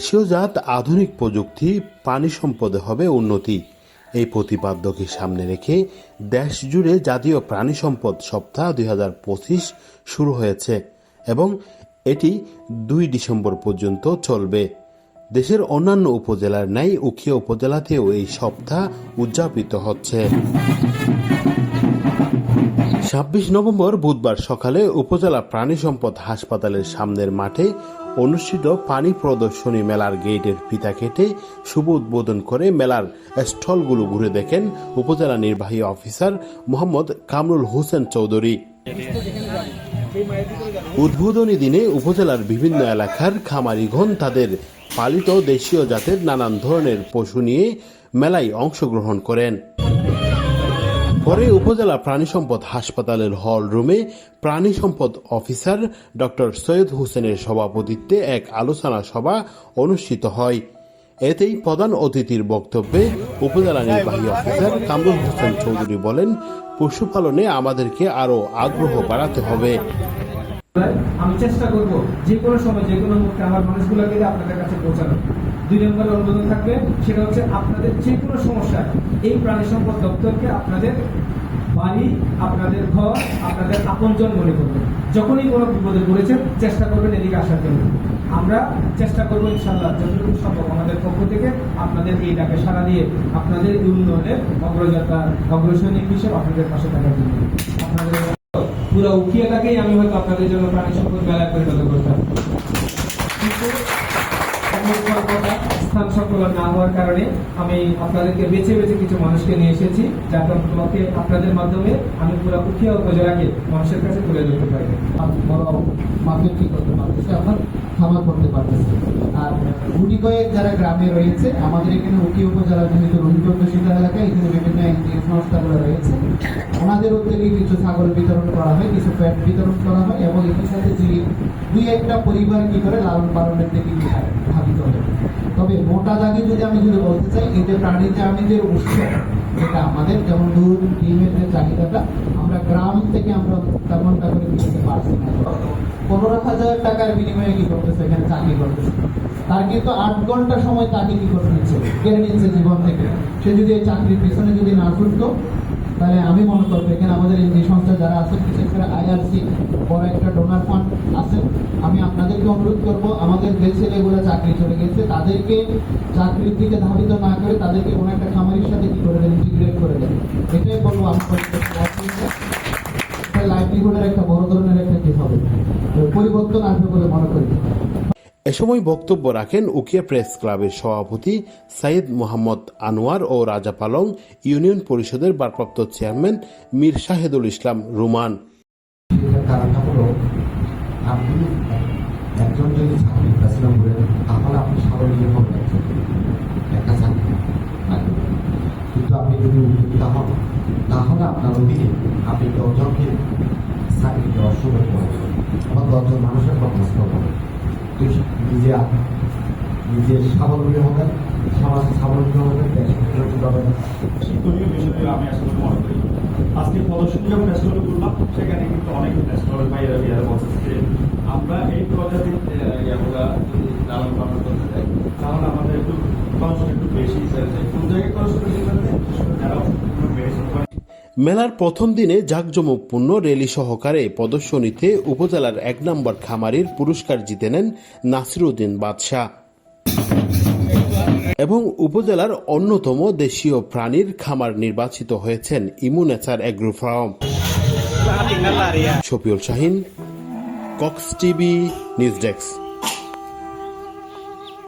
দেশীয় জাত আধুনিক প্রযুক্তি পানি সম্পদে হবে উন্নতি। এই প্রতিপাদ্যকে সামনে রেখে দেশ জুড়ে জাতীয় প্রাণী সম্পদ সপ্তাহ দুই হাজার পঁচিশ শুরু হয়েছে এবং এটি দুই ডিসেম্বর পর্যন্ত চলবে। দেশের অন্যান্য উপজেলার ন্যায় উখিয়া উপজেলাতেও এই সপ্তাহ উদযাপিত হচ্ছে। ছাব্বিশ নভেম্বর বুধবার সকালে উপজেলা প্রাণী সম্পদ হাসপাতালের সামনের মাঠে অনুষ্ঠিত পানি প্রদর্শনী মেলার গেটের ফিতা কেটে শুভ উদ্বোধন করে মেলার স্টলগুলো ঘুরে দেখেন উপজেলা নির্বাহী অফিসার মোহাম্মদ কামরুল হোসেন চৌধুরী। উদ্বোধনী দিনে উপজেলার বিভিন্ন এলাকার খামারিগণ তাদের পালিত দেশীয় জাতের নানান ধরনের পশু নিয়ে মেলায় অংশগ্রহণ করেন। পরে উপজেলা প্রাণী সম্পদ হাসপাতালের হল রুমে প্রাণী সম্পদ অফিসার ডক্টর সৈয়দ হোসেনের সভাপতিত্বে এক আলোচনা সভা অনুষ্ঠিত হয়। এতেই প্রধান অতিথির বক্তব্যে উপজেলা নির্বাহী অফিসার কামরুল হোসেন চৌধুরী বলেন, পশুপালনে আমাদেরকে আরও আগ্রহ বাড়াতে হবে। আমি চেষ্টা করব যে কোনো সময়, যে কোনো মুহূর্তে আমার মানুষগুলোকে আপনাদের কাছে পৌঁছানো দুই নম্বর অনুমোদন থাকবে, সেটা হচ্ছে আপনাদের যে কোনো সমস্যা, এই প্রাণী সম্পদ দপ্তরকে আপনাদের বাড়ি, আপনাদের ঘর, আপনাদের আপনজন মনে করবেন। যখনই কোনো বিপদে পড়েছেন, চেষ্টা করবেন এদিকে আসার জন্য। আমরা চেষ্টা করব ইনশাল্লাহ যতটুকু সম্ভব আমাদের পক্ষ থেকে আপনাদের এই ডাকে সাড়া দিয়ে আপনাদের এই উন্নয়নের অগ্রযাত্রা অগ্রসৈনিক হিসেবে আপনাদের পাশে থাকার জন্য। আপনাদের পুরো উকিয়াটাকেই আমি হয়তো আপনাদের জন্য প্রাণী সম্পদ মেলায় পরিণত করতাম। হওয়ার কারণে আমি আপনাদেরকে বেছে বেছে কিছু মানুষকে নিয়ে এসেছি যাতে তোমাকে আপনাদের মাধ্যমে আমি পুরো উকিয়া উপজেলাকে মানুষের কাছে তুলে ধরতে পারি। মার্কেট করতে পারতেছে আপনার খামার করতে পারতেছে। আর গুটি কয়েক যারা গ্রামে রয়েছে, আমাদের এখানে উকি উপজেলার যেহেতু শিক্ষা এলাকায়, এখানে বিভিন্ন এনজিও সংস্থাগুলো রয়েছে। ওনাদের উদ্যোগে কিছু ছাগল বিতরণ করা হয়, কিছু প্যাট বিতরণ করা হয়, এবং এটির সাথে দুই একটা পরিবার কি করে লালন পালনের দিকে হবে তবে মোটা দাগে যদি আমি যদি বলতে চাই এই যে প্রাণীতে আমি যে উৎস যেটা আমাদের যেমন দুধ ডিমের যে চাহিদাটা আমরা গ্রাম থেকে আমরা তেমনটা করে কিনতে পারছি না। পনেরো হাজার টাকার বিনিময়ে কি করতেছে এখানে চাকরি করতেছে? তার কিন্তু আট ঘণ্টা সময় তাকে কি করে নিচ্ছে কেড়ে নিচ্ছে জীবন থেকে। সে যদি এই চাকরির পিছনে যদি না ছুটতো, তাহলে আমি মনে করব এখানে আমাদের এই যে সংস্থা যারা আছে, বিশেষ করে আইআরসি, বড় একটা ডোনার ফান্ড অনুরোধ করব। আমাদের যে ছেলেগুলো চাকরি চলে গেছে তাদেরকে চাকরির দিকে ধাবিত না করে তাদেরকে কোনো একটা খামারির সাথে কি করে দেন ইন্টিগ্রেট করে দেন? এটাই বলব আমি লাইভলিহুডের একটা বড় ধরনের একটা কি হবে। পরিবর্তন আসবে বলে মনে করি। এ সময় বক্তব্য রাখেন উকিয়া প্রেস ক্লাবের সভাপতি সাইদ মোহাম্মদ আনোয়ার ও রাজা পালং ইউনিয়ন পরিষদের ভারপ্রাপ্ত চেয়ারম্যান মীর শাহেদুল ইসলাম রুমান। একজন যদি চাকরি প্রেসিডেন্ট বলেন তাহলে আপনি হবেন একজন। একটা চাকরি কিন্তু আপনি যদি উদ্যোক্তা হন, তাহলে আপনার অধীনে আপনি দশজনকে চাকরি দেওয়ার সুযোগ পাবেন। আবার দশজন মানুষের কর্মস্থ হবেন নিজে নিজে স্বাবলম্বী হবেন, সমাজ স্বাবলম্বী হবেন, দেশ উন্নতি পাবেন আমি আসলে মনে করি। আজকে প্রদর্শনী যখন রেস্টুরেন্ট করলাম, সেখানে কিন্তু অনেক ভাইয়েরা ভাইয়েরা বলছে যে আমরা এই প্রজাতির ইয়াগুলা যদি লালন পালন করতে চাই তাহলে আমাদের একটু খরচ একটু বেশি যায় কোন জায়গায় খরচ বেশি করে যারা মেলার প্রথম দিনে জাঁকজমকপূর্ণ রেলি সহকারে প্রদর্শনীতে উপজেলার এক নম্বর খামারির পুরস্কার জিতে নেন নাসিরুদ্দিন বাদশাহ। এবং উপজেলার অন্যতম দেশীয় প্রাণীর খামার নির্বাচিত হয়েছেন emu nature agro farm Shafiul Shahin, Cox TV, news desk.